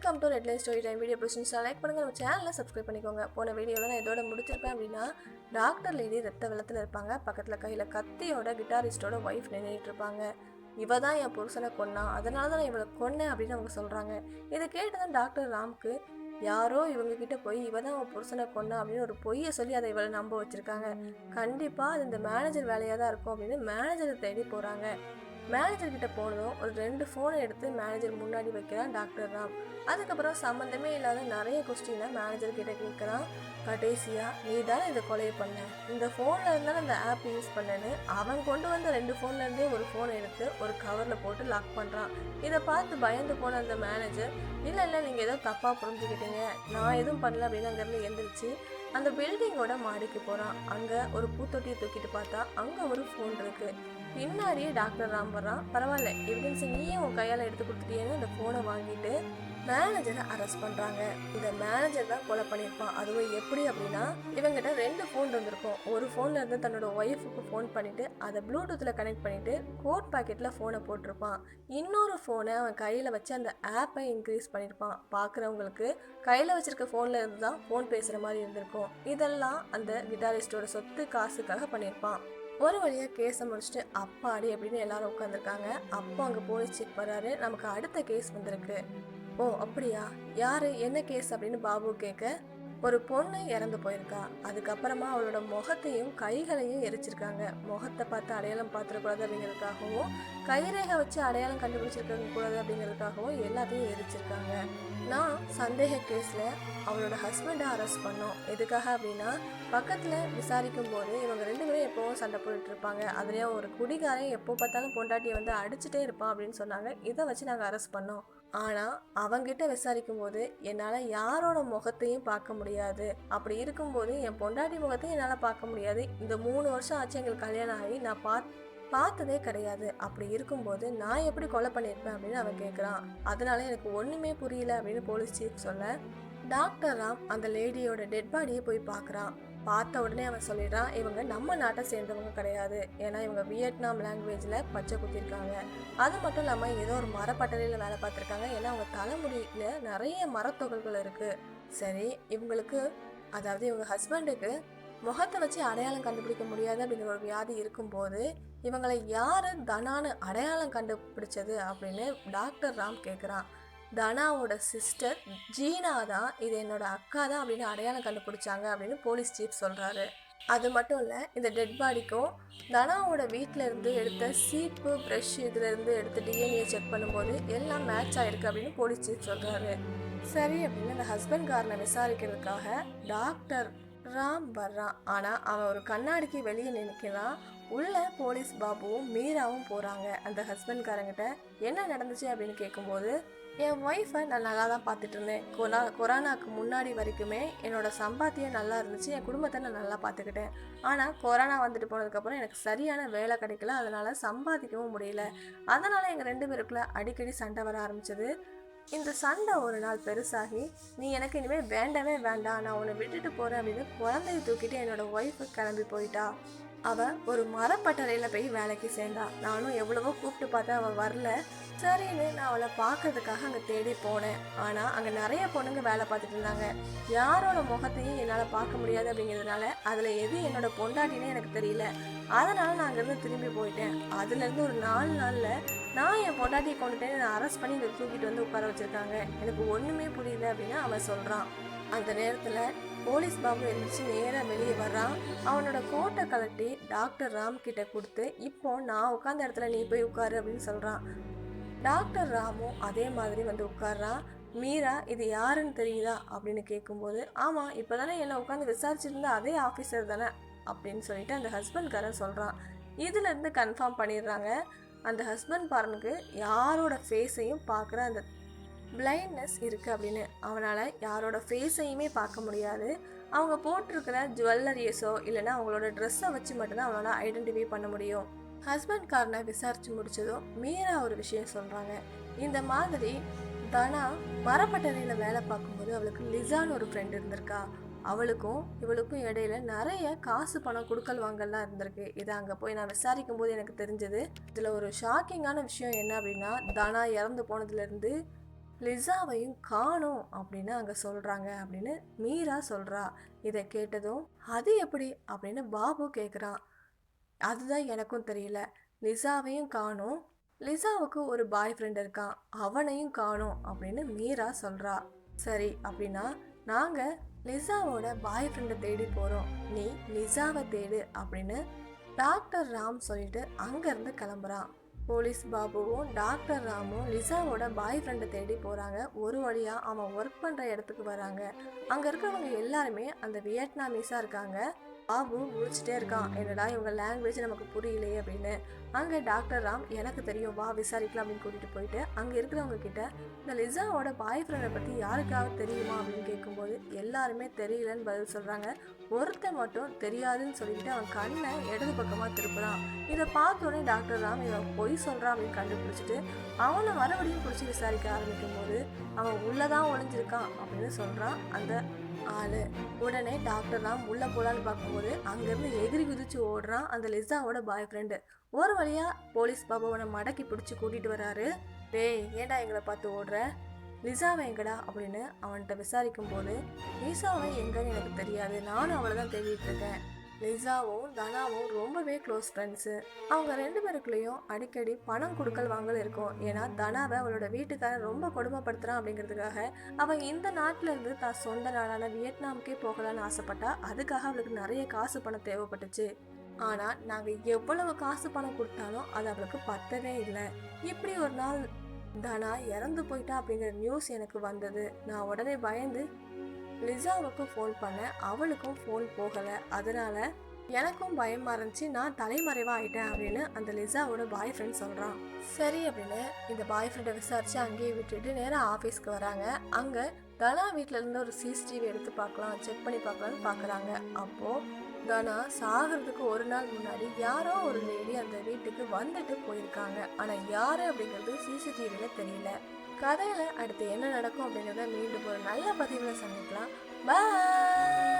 Welcome to red story time video பிடிச்சிருந்துச்சா like பண்ணுங்கள் நம்ம சேனலை சப்ஸ்கிரைப் பண்ணிக்கோங்க. போன வீடியோவில் நான் இதோட முடிச்சிருப்பேன் அப்படின்னா டாக்டர் லேடி ரத்த வெள்ளத்தில் இருப்பாங்க. பக்கத்தில் கையில் கத்தியோட கிட்டாரிஸ்டோட ஒய்ஃப் நின்றுட்டு இருப்பாங்க. இவ தான் என் புருஷனை கொன்னா. அதனால தான் நான் இவளை கொன்னேன் அப்படின்னு அவங்க சொல்கிறாங்க இதை கேட்டதான் டாக்டர் ராம்க்கு யாரோ இவங்க கிட்ட போய் இவ தான் அவன் புருஷனை கொன்னா அப்படின்னு ஒரு பொய்யை சொல்லி அதை இவளை நம்ப வச்சிருக்காங்க. கண்டிப்பாக அது இந்த மேனேஜர் வேலையாக தான் இருக்கும் அப்படின்னு மேனேஜரை தேடி போகிறாங்க மேனேஜர் கிட்ட போனதும் ஒரு ரெண்டு ஃபோனை எடுத்து மேனேஜர் முன்னாடி வைக்கிறான் டாக்டர் ராம். அதுக்கப்புறம் சம்மந்தமே இல்லாத நிறைய கொஸ்டினை மேனேஜர் கிட்ட கேட்குறான். கடைசியாக நீ தானே இதை கொலையை பண்ண? இந்த ஃபோனில் இருந்தாலும் அந்த ஆப் யூஸ் பண்ணேன்னு? அவன் கொண்டு வந்த ரெண்டு ஃபோன்லேருந்தே ஒரு ஃபோன் எடுத்து ஒரு கவரில் போட்டு லாக் பண்ணுறான் இதை பார்த்து பயந்து போன அந்த மேனேஜர் இல்லை இல்லை நீங்கள் ஏதோ தப்பாக புரிஞ்சுக்கிட்டீங்க. நான் எதுவும் பண்ணல அப்படின்னு அங்கேருந்து எழுந்திரிச்சு அந்த பில்டிங்கோட மாடிக்கு போகிறான் அங்கே ஒரு பூத்தொட்டியை தூக்கிட்டு பார்த்தா அங்கே ஒரு ஃபோன் இருக்குது பின்னாடியே டாக்டர் ராம் வர்றான். பரவாயில்ல எவிடன்ஸ் நீயே உன் கையால் எடுத்து கொடுத்துட்டியேன்னு அந்த ஃபோனை வாங்கிட்டு மேனேஜரை அரெஸ்ட் பண்ணுறாங்க இந்த மேனேஜர் தான் கொலை பண்ணியிருப்பான். அதுவும் எப்படி அப்படின்னா இவங்கிட்ட ரெண்டு ஃபோன் இருந்திருக்கும். ஒரு ஃபோன்ல இருந்து தன்னோட ஒய்ஃபுக்கு ஃபோன் பண்ணிட்டு அதை ப்ளூடூத்தில் கனெக்ட் பண்ணிட்டு கோட் பாக்கெட்டில் ஃபோனை போட்டிருப்பான். இன்னொரு ஃபோனை அவன் கையில் வச்சு அந்த ஆப்பை இன்க்ரீஸ் பண்ணியிருப்பான். பார்க்குறவங்களுக்கு கையில் வச்சிருக்க ஃபோனில் இருந்து தான் ஃபோன் பேசுகிற மாதிரி இருந்திருக்கும். இதெல்லாம் அந்த கிட்டாரிஸ்டோட சொத்து காசுக்காக பண்ணியிருப்பான். ஒரு வழியாக கேஸை முடிச்சுட்டு அப்பாடி அப்படின்னு எல்லாரும் உட்காந்துருக்காங்க அப்போ அங்கே போலீஸ் செக் வர்றாரு நமக்கு அடுத்த கேஸ் வந்திருக்கு. ஓ அப்படியா? யாரு? என்ன கேஸ் அப்படின்னு பாபு கேட்க ஒரு பொண்ணு இறந்து போயிருக்கா. அதுக்கப்புறமா அவளோட முகத்தையும் கைகளையும் எரிச்சிருக்காங்க. முகத்தை பார்த்து அடையாளம் பார்த்துடக்கூடாது அப்படிங்கிறதுக்காகவும் கைரேகை வச்சு அடையாளம் கண்டுபிடிச்சிருக்க கூடாது அப்படிங்கிறதுக்காகவும் எல்லாத்தையும் எரிச்சிருக்காங்க. நான் சந்தேக கேஸில் அவளோட ஹஸ்பண்டை அரெஸ்ட் பண்ணோம். எதுக்காக அப்படின்னா பக்கத்தில் விசாரிக்கும் போது இவங்க ரெண்டு பேரும் எப்போவும் சண்டை போட்டுட்டு இருப்பாங்க அதுலேயும் ஒரு குடிகாரன் எப்போ பார்த்தாலும் பொண்டாட்டியை வந்து அடிச்சுட்டே இருப்பான் அப்படின்னு சொன்னாங்க. இதை வச்சு நாங்கள் அரெஸ்ட் பண்ணோம். ஆனால் அவங்கிட்ட விசாரிக்கும் போது என்னால் யாரோட முகத்தையும் பார்க்க முடியாது. அப்படி இருக்கும்போது என் பொண்டாட்டி முகத்தையும் என்னால் பார்க்க முடியாது. இந்த மூணு வருஷம் ஆச்சு எங்களுக்கு கல்யாணம் ஆகி நான் பாத் பார்த்ததே கிடையாது. அப்படி இருக்கும்போது நான் எப்படி கொலை பண்ணியிருப்பேன் அப்படின்னு அவன் கேட்குறான் அதனால எனக்கு ஒன்றுமே புரியல அப்படின்னு போலீஸ் சீஃப் சொல்ல டாக்டர் ராம் அந்த லேடியோட டெட் பாடியை போய் பார்க்குறான். பார்த்த உடனே அவன் சொல்லிடுறான் இவங்க நம்ம நாட்டை சேர்ந்தவங்க கிடையாது. ஏன்னா இவங்க வியட்நாம் லாங்குவேஜில் பச்சை குத்திருக்காங்க அது மட்டும் இல்லாமல் ஏதோ ஒரு மரப்பட்டறையில் வேலை பார்த்துருக்காங்க. ஏன்னா அவங்க தலைமுடியில் நிறைய மரத்தொகல்கள் இருக்குது சரி இவங்களுக்கு அதாவது இவங்க ஹஸ்பண்டுக்கு முகத்தை வச்சு அடையாளம் கண்டுபிடிக்க முடியாது அப்படிங்கிற ஒரு வியாதி இருக்கும்போது இவங்களை யார் தனான்னு அடையாளம் கண்டுபிடிச்சது அப்படின்னு டாக்டர் ராம் கேட்குறான் தனாவோட சிஸ்டர் ஜீனா தான் இது என்னோட அக்கா தான் அப்படின்னு அடையாளம் கண்டுபிடிச்சாங்க அப்படின்னு போலீஸ் சீஃப் சொல்கிறாரு அது மட்டும் இல்லை இந்த டெட் பாடிக்கும் தனாவோட வீட்டில் இருந்து எடுத்த சீப்பு ப்ரெஷ் இதுலேருந்து எடுத்து டிஎன்ஏ செக் பண்ணும்போது எல்லாம் மேட்ச் ஆகிருக்கு அப்படின்னு போலீஸ் சீஃப் சொல்கிறாரு சரி அப்படின்னு அந்த ஹஸ்பண்ட் காரனை விசாரிக்கிறதுக்காக டாக்டர் ராம் வர்றான். ஆனால் அவன் ஒரு கண்ணாடிக்கு வெளியே நினைக்கிறான் உள்ள போலீஸ் பாபுவும் மீராவும் போகிறாங்க அந்த ஹஸ்பண்ட்காரங்கிட்ட என்ன நடந்துச்சு? அப்படின்னு கேட்கும்போது என் ஒய்ஃபை நான் நல்லா தான் பார்த்துட்டு இருந்தேன் கொரா கொரோனாக்கு முன்னாடி வரைக்குமே என்னோட சம்பாத்தியம் நல்லா இருந்துச்சு என் குடும்பத்தை நான் நல்லா பார்த்துக்கிட்டேன். ஆனால் கொரோனா வந்துட்டு போனதுக்கப்புறம் எனக்கு சரியான வேலை கிடைக்கல அதனால் சம்பாதிக்கவும் முடியல. அதனால் எங்கள் ரெண்டு பேருக்குள்ளே அடிக்கடி சண்டை வர ஆரம்பிச்சது. இந்த சண்டை ஒரு நாள் பெருசாகி நீ எனக்கு இனிமேல் வேண்டவே வேண்டாம் நான் உன்னை விட்டுட்டு போகிறேன் அப்படின்னு குழந்தைய தூக்கிட்டு என்னோடய ஒய்ஃபு கிளம்பி போயிட்டா. அவள் ஒரு மரப்பட்டறையில் போய் வேலைக்கு சேர்ந்தா. நானும் எவ்வளவோ கூப்பிட்டு பார்த்தேன் அவள் வரல. சரின்னு நான் அவளை பார்க்கறதுக்காக அங்கே தேடி போனேன். ஆனால் அங்கே நிறைய பொண்ணுங்க வேலை பார்த்துட்டு இருந்தாங்க. யாரோட முகத்தையும் என்னால் பார்க்க முடியாது அப்படிங்கிறதுனால அதில் எது என்னோட பொண்டாட்டினே எனக்கு தெரியல. அதனால் நான் அங்கேருந்து திரும்பி போயிட்டேன். அதுலேருந்து ஒரு நாலு நாளில் நான் என் பொண்டாட்டியை கொண்டுட்டேன் நான் அரெஸ்ட் பண்ணி இங்கே தூக்கிட்டு வந்து உட்கார வச்சுருக்காங்க. எனக்கு ஒன்றுமே புரியல அப்படின்னு அவன் சொல்கிறான் அந்த நேரத்தில் போலீஸ் பாபு எழுந்திரிச்சு நேராக வெளியே வர்றான். அவனோட கோட்டை கலட்டி டாக்டர் ராம் கிட்ட கொடுத்து இப்போ நான் உட்காந்த இடத்துல நீ போய் உட்காரு அப்படின்னு சொல்கிறான் டாக்டர் ராமும் அதே மாதிரி வந்து உட்கார்றான். மீரா இது யாருன்னு தெரியுதா? அப்படின்னு கேட்கும்போது ஆமாம் இப்போ தானே என்னை உட்காந்து விசாரிச்சிருந்த அதே ஆஃபீஸர் தானே அப்படின்னு சொல்லிட்டு அந்த ஹஸ்பண்ட்காரன் சொல்கிறான் இதுலேருந்து கன்ஃபார்ம் பண்ணிடுறாங்க. அந்த ஹஸ்பண்ட் பாரனுக்கு யாரோட ஃபேஸையும் பார்க்குற அந்த பிளைண்ட்னஸ் இருக்குது அப்படின்னு. அவனால் யாரோட ஃபேஸையுமே பார்க்க முடியாது. அவங்க போட்டிருக்கிற ஜுவல்லரியஸோ இல்லைன்னா அவங்களோட ட்ரெஸ்ஸை வச்சு மட்டும்தான் அவனால் ஐடென்டிஃபை பண்ண முடியும். ஹஸ்பண்ட் காரனை விசாரித்து முடித்ததும் மீரா ஒரு விஷயம் சொல்கிறாங்க இந்த மாதிரி தனா மரப்பட்டறையில் வேலை பார்க்கும்போது அவளுக்கு லிசான்னு ஒரு ஃப்ரெண்ட் இருந்திருக்கா. அவளுக்கும் இவளுக்கும் இடையில நிறைய காசு பணம் கொடுக்கல் வாங்கல்லாம் இருந்திருக்கு. இதை அங்கே போய் நான் விசாரிக்கும் போது எனக்கு தெரிஞ்சது. இதில் ஒரு ஷாக்கிங்கான விஷயம் என்ன அப்படின்னா தனா இறந்து போனதுலேருந்து லிசாவையும் காணோம் அப்படின்னு அங்கே சொல்கிறாங்க அப்படின்னு மீரா சொல்கிறா இதை கேட்டதும் அது எப்படி? அப்படின்னு பாபு கேட்குறான் அதுதான் எனக்கும் தெரியல. லிசாவையும் காணும். லிசாவுக்கு ஒரு பாய் ஃப்ரெண்ட் இருக்கான். அவனையும் காணும் அப்படின்னு மீரா சொல்கிறா சரி அப்படின்னா நாங்கள் லிசாவோட பாய் ஃப்ரெண்டை தேடி போகிறோம் நீ லிசாவை தேடு அப்படின்னு டாக்டர் ராம் சொல்லிட்டு அங்கேருந்து கிளம்புறான். போலீஸ் பாபுவும் டாக்டர் ராமும் லிசாவோட பாய் ஃப்ரெண்டை தேடி போகிறாங்க ஒரு வழியாக அவன் ஒர்க் பண்ணுற இடத்துக்கு வராங்க. அங்கே இருக்கிறவங்க எல்லாருமே அந்த வியட்நாமீஸாக இருக்காங்க. பாபு முடிச்சுட்டே இருக்கான். என்னடா இவங்க லாங்குவேஜ் நமக்கு புரியலையே அப்படின்னு. அங்கே டாக்டர் ராம் எனக்கு தெரியும் வா விசாரிக்கலாம் அப்படின்னு கூட்டிகிட்டு போயிட்டு அங்கே இருக்கிறவங்க கிட்ட இந்த லிசாவோட பாய் ஃப்ரெண்டை பற்றி யாருக்காவது தெரியுமா? அப்படின்னு கேட்கும்போது எல்லாருமே தெரியலன்னு பதில் சொல்கிறாங்க ஒருத்தன் மட்டும் தெரியாதுன்னு சொல்லிட்டு அவன் கண்ணை இடது பக்கமாக திருப்புறான். இதை பார்த்தோன்னே டாக்டர் ராம் இவன் பொய் சொல்கிறான் அப்படின்னு கண்டுபிடிச்சிட்டு அவனை மறுபடியும் பிடிச்சி விசாரிக்க ஆரம்பிக்கும் போது அவன் உள்ளதான் ஒளிஞ்சிருக்கான் அப்படின்னு சொல்கிறான் அந்த ஆளு. உடனே டாக்டர் ராம் உள்ள போலான்னு பார்க்கும்போது அங்கேருந்து எகிரி குதிச்சு ஓடுறான் அந்த லிசாவோட பாய் ஃப்ரெண்டு ஒரு வழியா போலீஸ் பாபாவனை மடக்கி பிடிச்சி கூட்டிட்டு வராரு. டேய் ஏன்டா எங்களை பார்த்து ஓடுற? லிசாவை எங்கடா? அப்படின்னு அவன்கிட்ட விசாரிக்கும் போது லிசாவை எங்கன்னு எனக்கு தெரியாது. நானும் அவளை தான் தேடிட்டு இருக்கேன். லிசாவும் தனாவும் ரொம்பவே க்ளோஸ் ஃப்ரெண்ட்ஸு அவங்க ரெண்டு பேருக்குள்ளேயும் அடிக்கடி பணம் கொடுக்கல் வாங்கல் இருக்கும். ஏன்னா தனாவை அவளோட வீட்டுக்காரன் ரொம்ப கொடுமைப்படுத்துறான் அப்படிங்கிறதுக்காக அவன் இந்த நாட்டிலேருந்து தான் சொந்த நாடான வியட்நாமுக்கே போகலான்னு ஆசைப்பட்டா அதுக்காக அவளுக்கு நிறைய காசு பணம் தேவைப்பட்டுச்சு. ஆனால் நாங்கள் எவ்வளவு காசு பணம் கொடுத்தாலும் அது அவளுக்கு பத்தவே இல்லை. இப்படி ஒரு நாள் தனா இறந்து போயிட்டா அப்படிங்கிற நியூஸ் எனக்கு வந்தது. நான் உடனே பயந்து லிசாவுக்கு ஃபோன் பண்ணேன் அவளுக்கும் ஃபோன் போகலை. அதனால எனக்கும் பயமாக இருந்துச்சு நான் தலைமறைவாக ஆயிட்டேன் அப்படின்னு அந்த லிசாவோட பாய் ஃப்ரெண்ட் சொல்கிறான் சரி அப்படின்னு இந்த பாய் ஃப்ரெண்டை விசாரித்து அங்கேயே விட்டுட்டு நேராக ஆஃபீஸ்க்கு வராங்க. அங்கே தனா வீட்டில் இருந்து ஒரு சிசிடிவி எடுத்து பார்க்கலாம் செக் பண்ணி பார்க்கலான்னு பார்க்குறாங்க. அப்போது தனா சாகிறதுக்கு ஒரு நாள் முன்னாடி யாரோ ஒரு லேடி அந்த வீட்டுக்கு வந்துட்டு போயிருக்காங்க. ஆனால் யார் அப்படிங்கிறது சிசிடிவியில் தெரியல. கதையில் அடுத்து என்ன நடக்கும் அப்படிங்கிறத மீண்டும் ஒரு நல்ல பதிவில் சந்திக்கலாம். பாய்